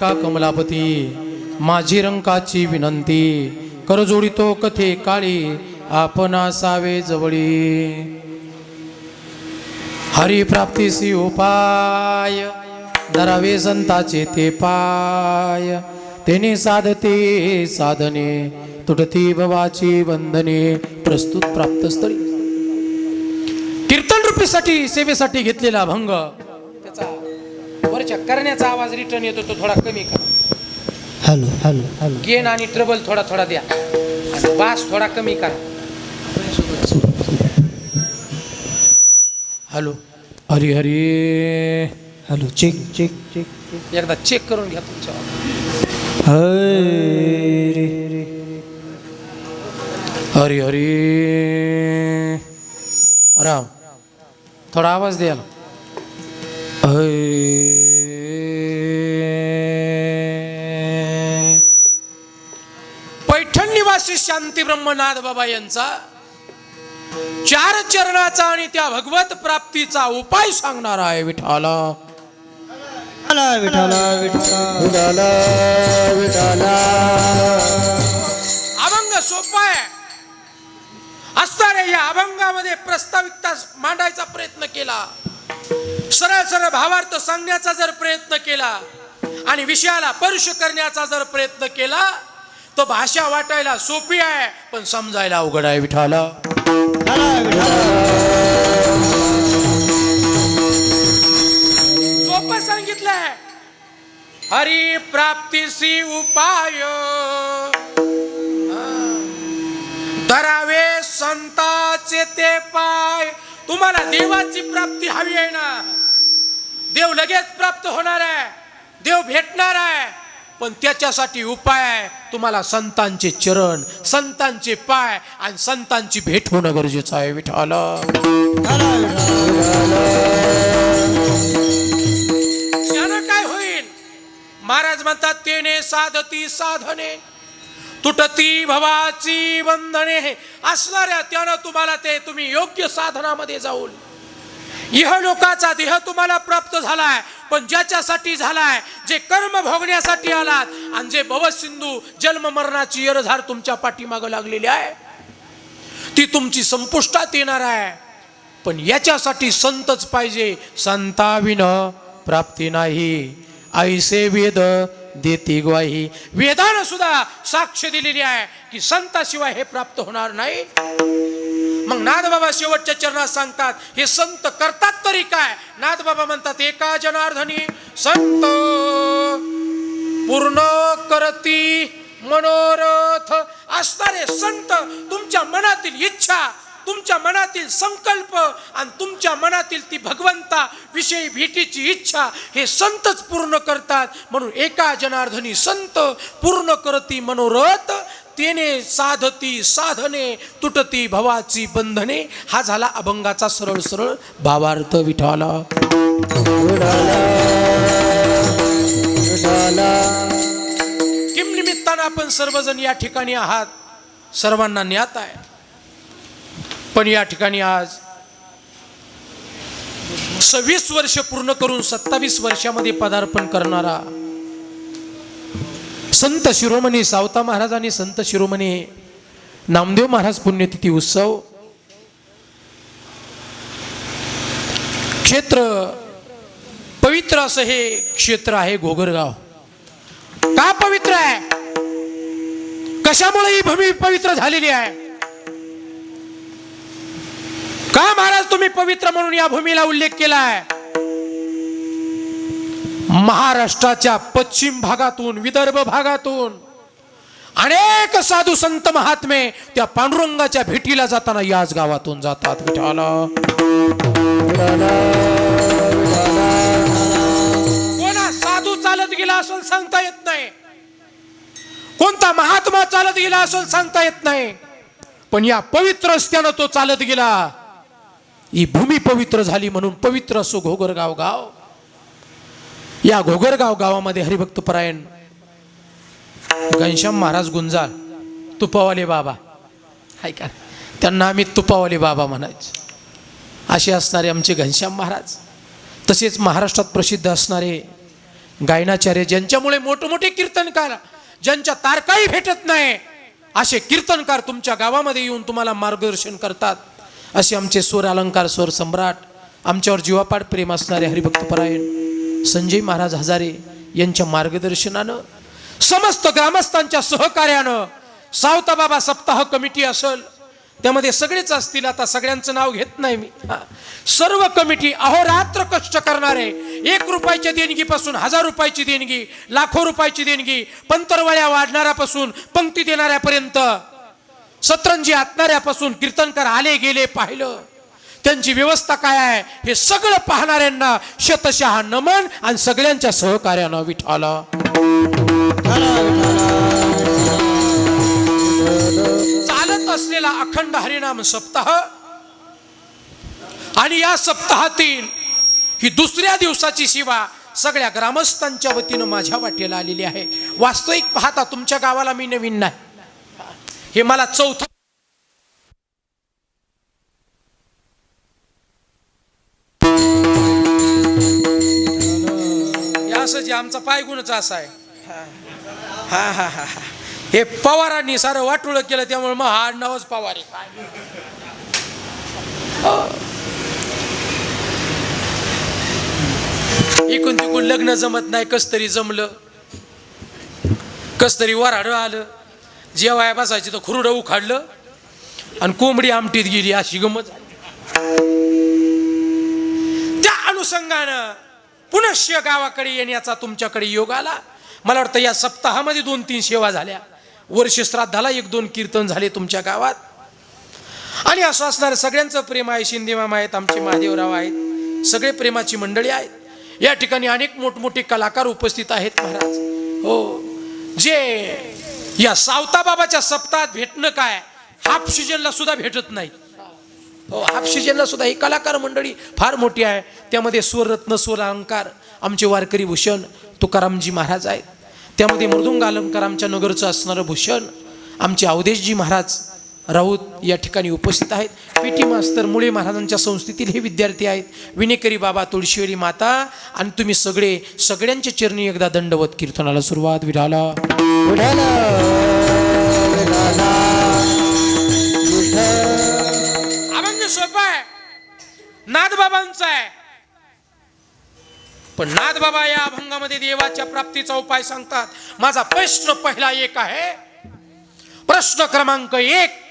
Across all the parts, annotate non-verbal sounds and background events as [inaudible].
का कमलापती? माझी रंकाची विनंती. करजोडितो कथे काळी आपण असावे जवळी. हरिप्राप्तीसी उपाय धरावे संताचे ते पाय. तेने साधते साधने तुटती भवाची वंदने प्रस्तुत प्राप्त स्थळी कीर्तन रूपीसाठी सेवेसाठी घेतलेला भंग. वरच्या करण्याचा आवाज रिटर्न येतो तो थोडा कमी करा. Hello hello hello. गेन आणि ट्रबल थोडा थोडा द्या. आणि बास थोडा कमी करा. Hello. Hari Hari. Hello check check check एकदा चेक करून घ्या तुमच्या हरे हरी. हरी राम. थोडा आवाज द्या हरी. शांती ब्रह्मनाथ बाबा यांचा चार चरणाचा आणि त्या भगवत प्राप्तीचा उपाय सांगणार आहे विठाला विठाला विठाला विठाला अभंग सोपा आहे. असणाऱ्या या अभंगामध्ये प्रस्ताविकता मांडायचा प्रयत्न केला. सरळ सरळ भावार्थ सांगण्याचा जर प्रयत्न केला आणि विषयाला स्पर्श करण्याचा जर प्रयत्न केला तो भाषा वाटायला सोपी आहे पण समजायला अवघड आहे विठाला सोपं सांगितलंय. हरी प्राप्तीसी उपाय. धरावे संताचे ते पाय. तुम्हाला देवाची प्राप्ती हवी आहे ना? देव लगेच प्राप्त होणार आहे. देव भेटणार आहे. पण त्याच्यासाठी उपाय आहे. तुम्हाला संतांचे चरण संतांचे पाय आणि संतांची भेट होणं गरजेचं आहे विठाल त्यानं काय होईल? महाराज म्हणतात तेने साधती साधने तुटती भवाची बंधने असणाऱ्या त्यानं तुम्हाला ते तुम्ही योग्य साधनामध्ये जाऊन इह लोकाचा देह तुम्हाला प्राप्त झालाय. पण ज्याच्यासाठी झालाय जे कर्म भोगण्यासाठी आलात आणि जे भवसिंधू जन्म मरणाची येरझार तुमच्या पाठीमागं लागलेली आहे ती तुमची संपुष्टात येणार आहे. पण याच्यासाठी संतच पाहिजे संताविन प्राप्ती नाही. ऐसे वेद देती ग्वाही. वेदानं सुद्धा साक्ष दिलेली आहे की संताशिवाय हे प्राप्त होणार नाही. मग नादबाबा शेवटच्या चरणात सांगतात हे संत करतात तरी काय? नादबाबा म्हणतात एका जनार्दनी संत पूर्ण करती मनोरथ. असणारे संत तुमच्या मनातील इच्छा तुमच्या मनातील संकल्प आणि तुमच्या मनातील ती भगवंता विषयी भेटीची इच्छा हे संतच पूर्ण करतात. म्हणून एका जनार्दनी संत पूर्ण करती मनोरथ तेने साधती साधने तुटती भवाची बंधने. हा झाला अभंगाचा सरळ सरळ भावार्थ विठाला. किम निमित्तानं आपण सर्वजण या ठिकाणी आहात? सर्वांना ज्ञात आहे. पण या ठिकाणी आज सव्वीस वर्ष पूर्ण करून सत्तावीस वर्षामध्ये पदार्पण करणारा संत शिरोमणी सावता महाराज आणि संत शिरोमणी नामदेव महाराज पुण्यतिथी उत्सव. क्षेत्र पवित्र असं हे क्षेत्र आहे घोगरगाव का पवित्र आहे? कशामुळे ही भूमी पवित्र झालेली आहे? का महाराज तुम्ही पवित्र म्हणून या भूमीला उल्लेख केला आहे? महाराष्ट्राच्या पश्चिम भागातून विदर्भ भागातून अनेक साधू संत महात्मे त्या पांडुरंगाच्या भेटीला जाताना याच गावातून जातात. कोणा साधू चालत गेला असून सांगता येत नाही. कोणता महात्मा चालत गेला असून सांगता येत नाही. पण या पवित्र रस्त्यानं तो चालत गेला. ही भूमी पवित्र झाली म्हणून पवित्र असो घोगरगाव गाव. या घोगरगाव गावामध्ये हरिभक्त परायण घनश्याम महाराज गुंजाळ तुपावाले बाबा. हाय का त्यांना आम्ही तुपावाले बाबा म्हणायचो. असे असणारे आमचे घनश्याम महाराज तसेच महाराष्ट्रात प्रसिद्ध असणारे गायनाचार्य ज्यांच्यामुळे मोठमोठे कीर्तनकार ज्यांच्या तारकाही भेटत नाही असे कीर्तनकार तुमच्या गावामध्ये येऊन तुम्हाला मार्गदर्शन करतात. असे आमचे स्वर अलंकार स्वर सम्राट आमच्यावर जीवापाड प्रेम असणारे हरिभक्तपरायण संजय महाराज हजारे यांच्या मार्गदर्शनानं समस्त ग्रामस्थांच्या सहकार्यानं सावता बाबा सप्ताह कमिटी असल त्यामध्ये सगळेच असतील. आता सगळ्यांचं नाव घेत नाही मी. सर्व कमिटी अहोरात्र कष्ट करणारे एक रुपयाच्या देणगीपासून हजार रुपयाची देणगी लाखो रुपयाची देणगी पंतरवळ्या वाढणाऱ्यापासून पंक्ती देणाऱ्यापर्यंत सतरंजी आतणाऱ्यापासून कीर्तनकार आले गेले पाहिलं. त्यांची व्यवस्था काय आहे हे सगळं पाहणाऱ्यांना शतशहा नमन आणि सगळ्यांच्या सहकार्यानं विठाला. चालत असलेला अखंड हरिनाम सप्ताह आणि या सप्ताहातील ही दुसऱ्या दिवसाची सेवा सगळ्या ग्रामस्थांच्या वतीनं माझ्या वाटेला आलेली आहे. वास्तविक पाहता तुमच्या गावाला मी नवीन नाही. हे मला चौथं आमचा पायगुणच असा आहे. हा. हा हा हा हे. पवारांनी सारं वाटोळ केलं त्यामुळे मग हा आडनावच पवार आहे. इकून तिकून लग्न जमत नाही कस तरी जमलं. कस तरी वराड आलं. जेवाय बसायची तर खुरडं उखाडलं. आणि कोंबडी आमटीत गेली अशी गमत. त्या अनुषंगानं पुनश्य गावाकडे येण्याचा तुमच्याकडे योग आला. मला वाटतं या सप्ताहामध्ये दोन तीन सेवा झाल्या. वर्ष श्राद्धाला एक दोन कीर्तन झाले तुमच्या गावात. आणि असं असणारं सगळ्यांचं प्रेम आहे शिंदे मामा आहेत आमचे महादेवराव आहेत सगळे प्रेमाची मंडळी आहेत. या ठिकाणी अनेक मोठमोठे कलाकार उपस्थित आहेत महाराज. हो. जे या सावताबाबाच्या सप्ताहात भेटणं काय? हाफ सीजनला सुद्धा भेटत नाही. हो हाफ सुद्धा ही कलाकार मंडळी फार मोठी आहे. त्यामध्ये स्वरत्न स्वर अलंकार आमचे वारकरी भूषण तुकारामजी महाराज आहेत. त्यामध्ये मृदुंग अलंकार आमच्या नगरचं असणारं भूषण आमचे अवधेशजी महाराज राऊत या ठिकाणी उपस्थित आहेत. पी टी मास्तर मुळे महाराजांच्या संस्थेतील हे विद्यार्थी आहेत. विनेकरी बाबा तुळशीवरी माता आणि तुम्ही सगळे सगळ्यांच्या चरणी एकदा दंडवत कीर्तनाला सुरुवात. विराला विठाला नादबाबांचा आहे. पण नादबाबा या अभंगामध्ये देवाच्या प्राप्तीचा उपाय सांगतात. माझा प्रश्न पहिला एक आहे. प्रश्न क्रमांक एक.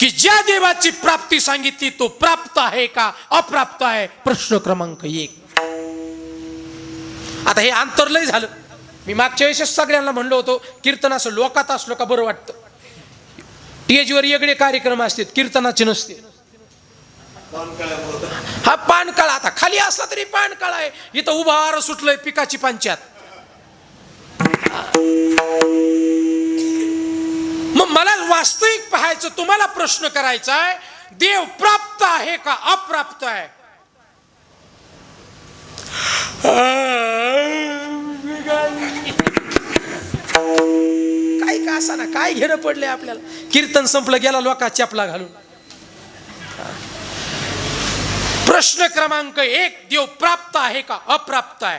की ज्या देवाची प्राप्ती सांगितली तो प्राप्त आहे का? अप्राप्त आहे? प्रश्न क्रमांक एक. आता हे अंतरलय झालं. मी मागच्या वेळेस सगळ्यांना म्हणलो होतो कीर्तन असं लोकात असलो का बरं वाटतं? टेजवर वेगळे कार्यक्रम असतात कीर्तनाचे नसते. हा पानकळा आता खाली असला तरी पानकळा आहे. इथं उभार सुटलंय पिकाची पंचायत. मग मला वास्तविक पाहायचं तुम्हाला प्रश्न करायचा आहे देव प्राप्त आहे का अप्राप्त आहे? काय का असा ना काय घेणं पडलंय आपल्याला? कीर्तन संपलं गेला लोका चपला घालून. प्रश्न क्रमांक एक देव प्राप्त आहे का अप्राप्त आहे?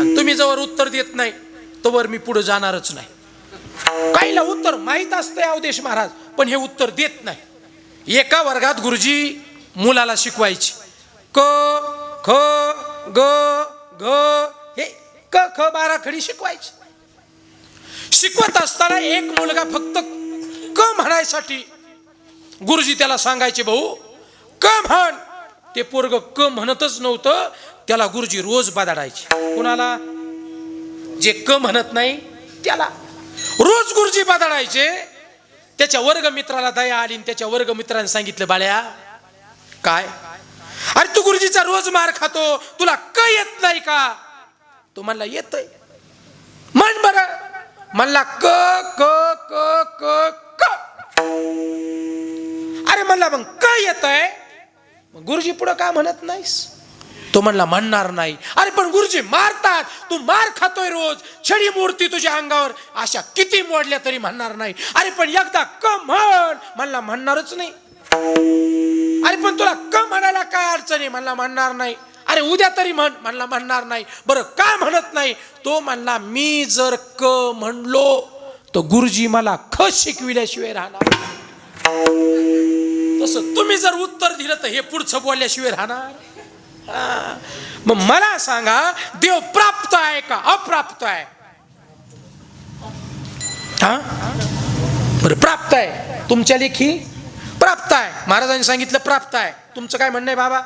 आणि तुम्ही जवळ उत्तर देत नाही तोवर मी पुढे जाणारच नाही. काहीला उत्तर माहीत असतंय अवदेश महाराज पण हे उत्तर देत नाही. एका वर्गात गुरुजी मुलाला शिकवायची. क ख ग ग हे क ख बारा खडी शिकवायची. शिकवत असताना एक मुलगा फक्त क म्हणायसाठी गुरुजी त्याला सांगायचे भाऊ क म्हण ते पोरग क म्हणतच नव्हतं त्याला गुरुजी रोज बदाडायचे. कुणाला? जे क म्हणत नाही त्याला. रोज गुरुजी बदाडायचे. त्याच्या वर्ग मित्राला दया आली त्याच्या वर्ग मित्राने सांगितलं बाळ्या काय? अरे तू गुरुजीचा रोज मार खातो तुला क येत नाही का? तो म्हणला येतय. म्हण बर. म्हणला क क क क क. अरे म्हणला मग काय येत आहे गुरुजी पुढं का म्हणत नाहीस. तो म्हणला म्हणणार नाही. अरे पण गुरुजी मारतात. तू मार खातोय रोज. छडी मूर्ती तुझ्या अंगावर. अशा किती मोडल्या तरी म्हणणार नाही. अरे पण एकदा क म्हण. म्हणला म्हणणारच नाही. अरे पण तुला क म्हणायला काय अडचणी म्हणला म्हणणार नाही. अरे उद्या तरी म्हण. म्हणला म्हणणार नाही. बरं का म्हणत नाही? तो म्हणला मी जर क म्हणलो तर गुरुजी मला ख शिकविल्याशिवाय राहणार तसं तुम्ही जर उत्तर दिलं तर हे पुढचं बोलल्याशिवाय राहणार. मग मला सांगा देव प्राप्त आहे का अप्राप्त आहे? हा? बरं प्राप्त आहे. तुमच्या लेखी? प्राप्त आहे. महाराजांनी सांगितलं प्राप्त आहे. तुमचं काय म्हणणं आहे बाबा?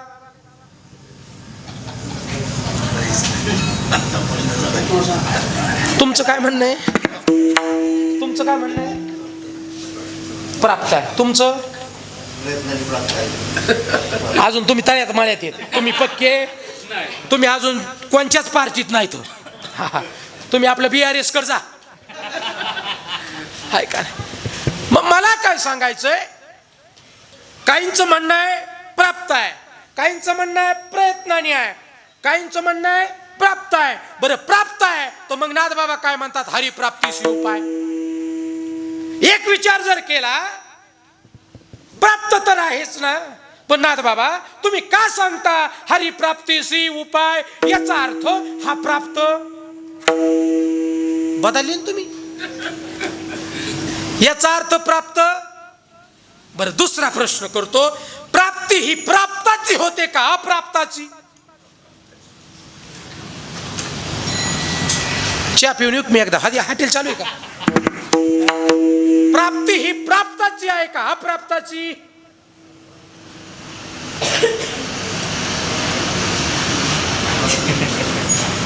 तुमचं काय म्हणणं आहे? तुमचं काय म्हणणं आहे? प्राप्त आहे. तुमचं? [laughs] अजून तुम्ही तळ्यात माळ्यात येत. तुम्ही पक्के? तुम्ही अजून कोणत्याच पार्टीत नाही तर हा, हा. तुम्ही आपलं बी आर एस कर जा. हाय का मग मला काय सांगायचंय? काहींचं म्हणणं आहे प्राप्त आहे. काहींचं म्हणणं आहे प्रयत्नाने आहे. काहींचं म्हणणं आहे प्राप्त आहे. बरं प्राप्त आहे तर मग नाथ बाबा काय म्हणतात? हरिप्राप्तीशी उपाय एक विचार जर केला प्राप्त तर आहेच ना. पण नाथ बाबा तुम्ही का सांगता हरिप्राप्तीशी उपाय? याचा अर्थ हा प्राप्त. बदलले ना तुम्ही. याचा अर्थ प्राप्त. बरं दुसरा प्रश्न करतो. प्राप्ती ही प्राप्ताची होते का अप्राप्ताची? चहा पिऊन येऊ मी एकदा? हादी हॉटेल चालू आहे का? प्राप्ती ही प्राप्ताची आहे का अप्राप्ताची?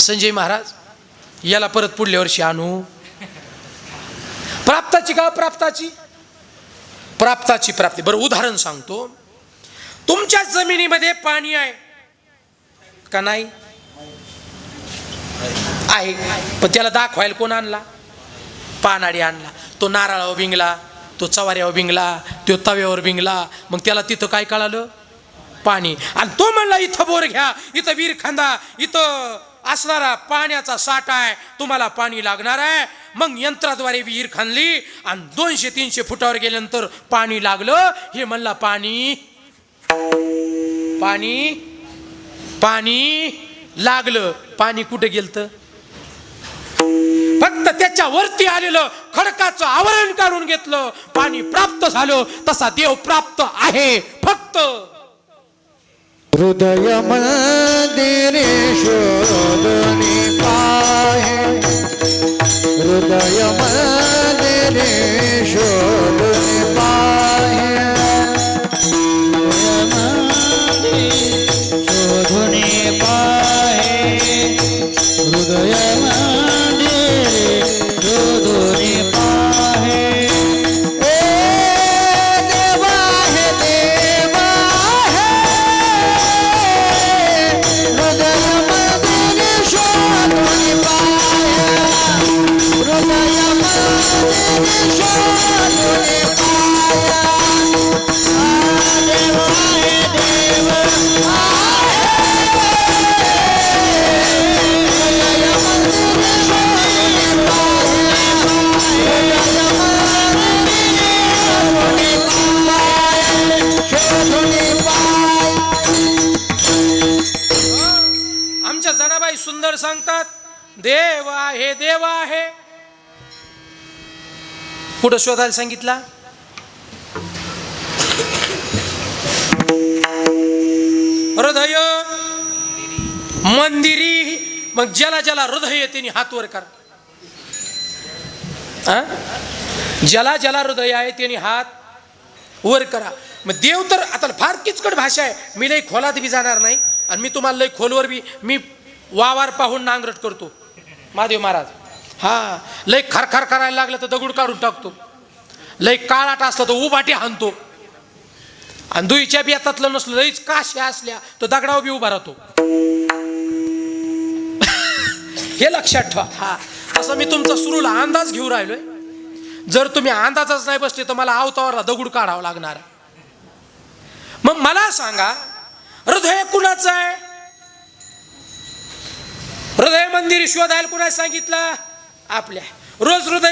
संजय महाराज याला परत पुढल्या वर्षी आणू. प्राप्ताची का प्राप्ताची? प्राप्ताची प्राप्ती. बरं उदाहरण सांगतो. तुमच्या जमिनीमध्ये पाणी आहे का नाही? आहे. पण त्याला दाखवायला कोण आणला? पानाडी आणला. तो नारळावर बिंगला तो चवाऱ्यावर बिंगला तो तव्यावर बिंगला. मग त्याला तिथं काय कळालं? पाणी. आणि तो म्हणला इथं बोर घ्या इथं विहीर खांदा इथं असणारा पाण्याचा साठा आहे तुम्हाला पाणी लागणार आहे. मग यंत्राद्वारे विहीर खांदली आणि दोनशे तीनशे फुटावर गेल्यानंतर पाणी लागलं. हे म्हणला पाणी पाणी पाणी लागलं. पाणी कुठे गेलतं? फक्त त्याच्या वरती आलेलं खडकाचं आवरण काढून घेतलं. पाणी प्राप्त झालं तसा देव प्राप्त आहे फक्त. हृदय मंदिरे शोधनी पाहे हृदय मंदिरे हे देव आहे. कुठं शोधायला सांगितला? हृदय मंदिरी. मग ज्याला ज्याला हृदय आहे त्यांनी हात वर करा. ज्याला ज्याला हृदय आहे त्यांनी हात वर करा. मग देव तर आता फार किचकट भाषा आहे. मी लई खोलात बी जाणार नाही. आणि मी तुम्हाला लई खोलवर बी मी वावर पाहून नांगरट करतो. महादेव महाराज. हा लई खरखर करायला लागलं तर दगड काढून टाकतो. लई काळाट असला तर उभाटी हाणतो. आणि दुईच्या बी हातातलं नसलं लईच काश्या असल्या तर दगडावर बी उभा राहतो. [laughs] हे लक्षात ठेवा. हा. असं मी तुमचा सुरूला अंदाज घेऊ राहिलोय. जर तुम्ही अंदाजच नाही बसले तर मला आवतावरला दगड काढावं लागणार. मग मला सांगा हृदय कुणाचं आहे? हृदय मंदिर शोधायला कुणा सांगितलं? आपल्या. रोज हृदय